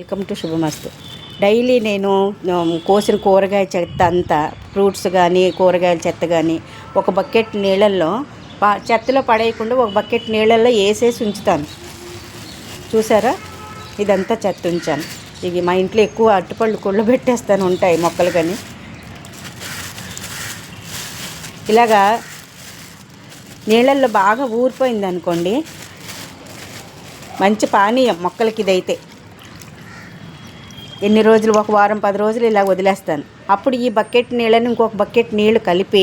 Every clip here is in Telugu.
Welcome to Subhamastu. డైలీ నేను కోసిన కూరగాయ చెత్త అంతా ఫ్రూట్స్ కానీ కూరగాయల చెత్త కానీ ఒక బకెట్ నీళ్ళల్లో పా చెత్తలో పడేయకుండా ఒక బకెట్ నీళ్ళల్లో వేసేసి ఉంచుతాను. చూసారా? ఇదంతా చెత్త ఉంచాను. ఇవి మా ఇంట్లో ఎక్కువ అట్టుపళ్ళు కుళ్ళు పెట్టేస్తాను ఉంటాయి మొక్కలు కానీ ఇలాగా నీళ్ళల్లో బాగా ఊరిపోయింది అనుకోండి మంచి పానీయం మొక్కలకి ఇదైతే. ఎన్ని రోజులు? ఒక వారం పది రోజులు ఇలా వదిలేస్తాను. అప్పుడు ఈ బకెట్ నీళ్ళని ఇంకొక బకెట్ నీళ్ళు కలిపి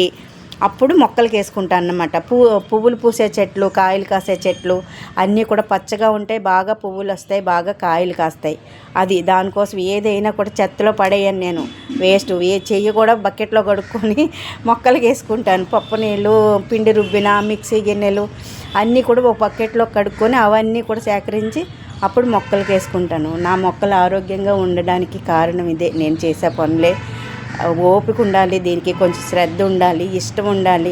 అప్పుడు మొక్కలకి వేసుకుంటాను అన్నమాట. పూ పువ్వులు పూసే చెట్లు కాయలు కాసే చెట్లు అన్నీ కూడా పచ్చగా ఉంటాయి బాగా పువ్వులు వస్తాయి బాగా కాయలు కాస్తాయి. అది దానికోసం ఏదైనా కూడా చెత్తలో పడేయను నేను. వేస్ట్. ఏ చెయ్యి కూడా బకెట్లో కడుక్కొని మొక్కలకి వేసుకుంటాను. పప్పు నీళ్ళు పిండి రుబ్బిన మిక్సీ గిన్నెలు అన్నీ కూడా ఒక బకెట్లో కడుక్కొని అవన్నీ కూడా సేకరించి అప్పుడు మొక్కలకి వేసుకుంటాను. నా మొక్కలు ఆరోగ్యంగా ఉండడానికి కారణం ఇదే. నేను చేసే పనులే. ఓపిక ఉండాలి దీనికి కొంచెం శ్రద్ధ ఉండాలి ఇష్టం ఉండాలి.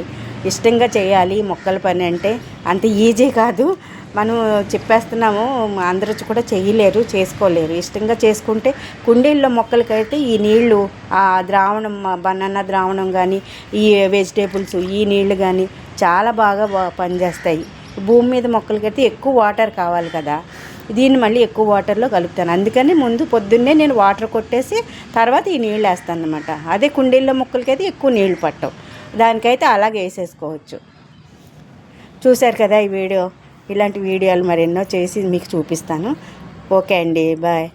ఇష్టంగా చేయాలి మొక్కల పని అంటే అంత ఈజీ కాదు. మనం చెప్పేస్తున్నాము అందరూ కూడా చేయలేరు చేసుకోలేరు. ఇష్టంగా చేసుకుంటే కుండీల్లో మొక్కలకైతే ఈ నీళ్ళు ఆ ద్రావణం బనానా ద్రావణం కానీ ఈ వెజిటేబుల్స్ ఈ నీళ్ళు కానీ చాలా బాగా పనిచేస్తాయి. భూమి మీద మొక్కలకైతే ఎక్కువ వాటర్ కావాలి కదా. దీన్ని మళ్ళీ ఎక్కువ వాటర్లో కలుపుతాను. అందుకని ముందు పొద్దున్నే నేను వాటర్ కొట్టేసి తర్వాత ఈ నీళ్ళు వేస్తాను అనమాట అదే కుండీల్లో మొక్కలకైతే ఎక్కువ నీళ్ళు పట్టవు. దానికైతే అలాగే వేసేసుకోవచ్చు. చూశారు కదా ఈ వీడియో? ఇలాంటి వీడియోలు మరెన్నో చేసి మీకు చూపిస్తాను. ఓకే అండి బాయ్.